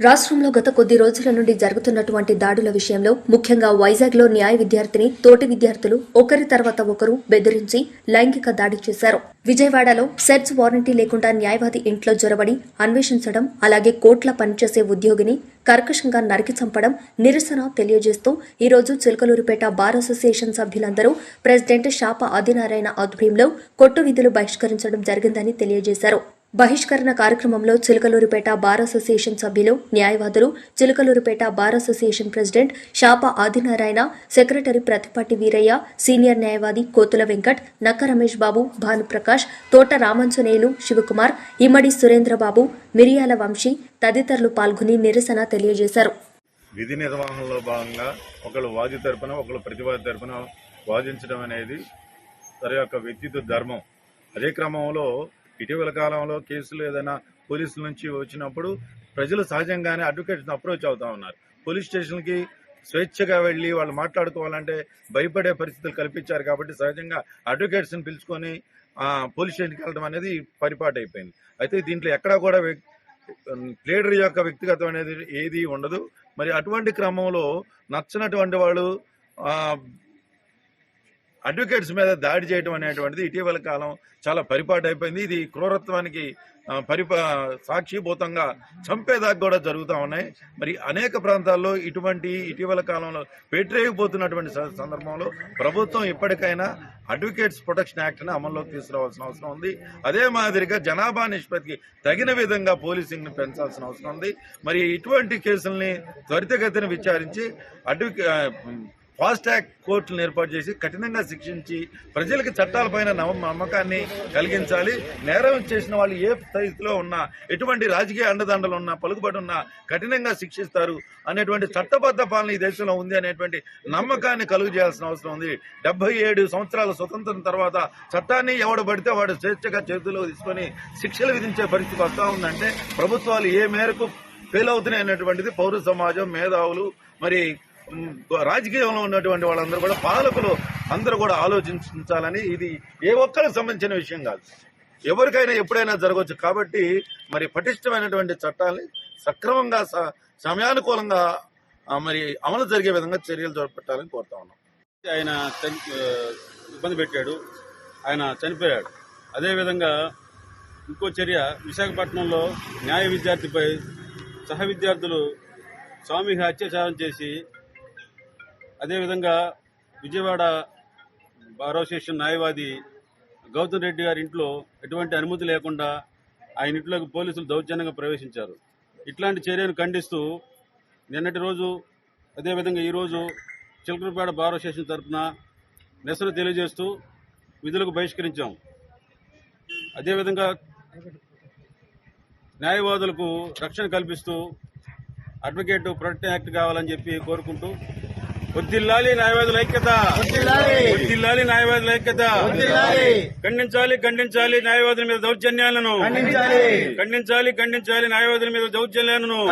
రాష్ట్రంలో గత కొద్ది రోజుల నుండి జరుగుతున్నటువంటి దాడుల విషయంలో ముఖ్యంగా వైజాగ్లో న్యాయ విద్యార్థిని తోటి విద్యార్థులు ఒకరి తర్వాత ఒకరు బెదిరించి లైంగిక దాడి చేశారు. విజయవాడలో సెర్చ్ వారంటీ లేకుండా న్యాయవాది ఇంట్లో జొరబడి అన్వేషించడం అలాగే కోట్ల పనిచేసే ఉద్యోగిని కర్కశంగా నరికి చంపడం నిరసన తెలియజేస్తూ ఈరోజు చిలకలూరుపేట బార్ అసోసియేషన్ సభ్యులందరూ ప్రెసిడెంట్ షాప ఆదినారాయణ ఆధ్వర్యంలో కొట్టు విధులు బహిష్కరించడం జరిగిందని తెలియజేశారు. బహిష్కరణ కార్యక్రమంలో చిలకలూరుపేట బార్ అసోసియేషన్ సభ్యులు న్యాయవాదులు Chilakaluripet bar association president Shapa Adinarayana secretary Prathipati Veeraiah senior న్యాయవాది కోతుల వెంకట్ నక్క రమేష్ బాబు భానుప్రకాష్ తోట రామంజనేయులు శివకుమార్ ఇమ్మడి సురేంద్రబాబు మిరియాల వంశీ తదితరులు పాల్గొని నిరసన తెలియజేశారు. విధి నిర్వహణలో భాగంగా ఒకళ్ళు వాది తరపున ఒకళ్ళు ప్రతివాది తరపున వాదించడం అనేది తన యొక్క వ్యక్తిత్వ ధర్మం. అదే క్రమంలో ఇటీవల కాలంలో కేసులు ఏదైనా పోలీసుల నుంచి వచ్చినప్పుడు ప్రజలు సహజంగానే అడ్వకేట్స్ అప్రోచ్ అవుతా ఉన్నారు. పోలీస్ స్టేషన్కి స్వేచ్ఛగా వెళ్ళి వాళ్ళు మాట్లాడుకోవాలంటే భయపడే పరిస్థితులు కల్పించారు కాబట్టి సహజంగా అడ్వకేట్స్ని పిలుచుకొని పోలీస్ స్టేషన్కి వెళ్ళడం అనేది పరిపాటు అయిపోయింది అయితే దీంట్లో ఎక్కడా కూడా వ్యక్- ప్లేడర్ యొక్క వ్యక్తిగతం అనేది ఏది ఉండదు. మరి అటువంటి క్రమంలో నచ్చినటువంటి వాళ్ళు అడ్వకేట్స్ మీద దాడి చేయడం అనేటువంటిది ఇటీవల కాలం చాలా పరిపాటు అయిపోయింది. ఇది క్రూరత్వానికి పరిపా సాక్షిభూతంగా చంపేదాకా కూడా జరుగుతూ ఉన్నాయి. మరి అనేక ప్రాంతాల్లో ఇటువంటి ఇటీవల కాలంలో పెట్టేయకపోతున్నటువంటి సందర్భంలో ప్రభుత్వం ఇప్పటికైనా అడ్వకేట్స్ ప్రొటెక్షన్ యాక్ట్ని అమల్లోకి తీసుకురావాల్సిన అవసరం ఉంది. అదే మాదిరిగా జనాభా నిష్పత్తికి తగిన విధంగా పోలీసింగ్ని పెంచాల్సిన అవసరం ఉంది. మరి ఇటువంటి కేసుల్ని త్వరితగతిన విచారించి అడ్వకే ఆ, కోర్టులను ఏర్పాటు చేసి కఠినంగా శిక్షించి ప్రజలకు చట్టాలపైన నమ్మకాన్ని కలిగించాలి. నేరం చేసిన వాళ్ళు ఏ స్థితిలో ఉన్నా ఎటువంటి రాజకీయ అండదండలు ఉన్నా పలుకుబడి ఉన్నా కఠినంగా శిక్షిస్తారు అనేటువంటి చట్టబద్ధ పాలన ఈ దేశంలో ఉంది అనేటువంటి నమ్మకాన్ని కలుగు చేయాల్సిన అవసరం ఉంది. డెబ్బై ఏడు సంవత్సరాల స్వతంత్రం తర్వాత చట్టాన్ని ఎవడు పడితే వాడు స్వేచ్ఛగా చేతుల్లో తీసుకొని శిక్షలు విధించే పరిస్థితి వస్తూ ఉందంటే ప్రభుత్వాలు ఏ మేరకు ఫెయిల్ అవుతున్నాయి అనేటువంటిది పౌర సమాజం మేధావులు మరి రాజకీయంలో ఉన్నటువంటి వాళ్ళందరూ కూడా పాలకులు అందరూ కూడా ఆలోచించాలని ఇది ఏ ఒక్కరికి సంబంధించిన విషయం కాదు. ఎవరికైనా ఎప్పుడైనా జరగవచ్చు కాబట్టి మరి పటిష్టమైనటువంటి చట్టాలని సక్రమంగా స- సమయానుకూలంగా మరి అమలు జరిగే విధంగా చర్యలు చేపట్టాలని కోరుతా ఉన్నాం. ఆయన ఇబ్బంది పెట్టాడు. ఆయన చనిపోయాడు. అదేవిధంగా ఇంకో చర్య విశాఖపట్నంలో న్యాయ విద్యార్థిపై సహ విద్యార్థులు సామూహిక హత్యాచారం చేసి అదేవిధంగా విజయవాడ బార్ అసోసియేషన్ న్యాయవాది గౌతమ్ రెడ్డి గారి ఇంట్లో ఎటువంటి అనుమతి లేకుండా ఆయన ఇంట్లోకి పోలీసులు దౌర్జన్యంగా ప్రవేశించారు. ఇట్లాంటి చర్యను ఖండిస్తూ నిన్నటి రోజు అదేవిధంగా ఈరోజు చిలకలపేట బార్ అసోసియేషన్ తరఫున నిరసన తెలియజేస్తూ విధులకు బహిష్కరించాం. అదేవిధంగా న్యాయవాదులకు రక్షణ కల్పిస్తూ అడ్వకేట్ ప్రొటెక్ట్ యాక్ట్ కావాలని చెప్పి కోరుకుంటూ వద్దిల్లాలి న్యాయవాదుల ఐక్యత. వద్దిల్లాలి న్యాయవాదుల ఐక్యత. ఖండించాలి ఖండించాలి న్యాయవాదుల మీద దౌర్జన్యాలను. ఖండించాలి. ఖండించాలి న్యాయవాదుల మీద దౌర్జన్యాలను.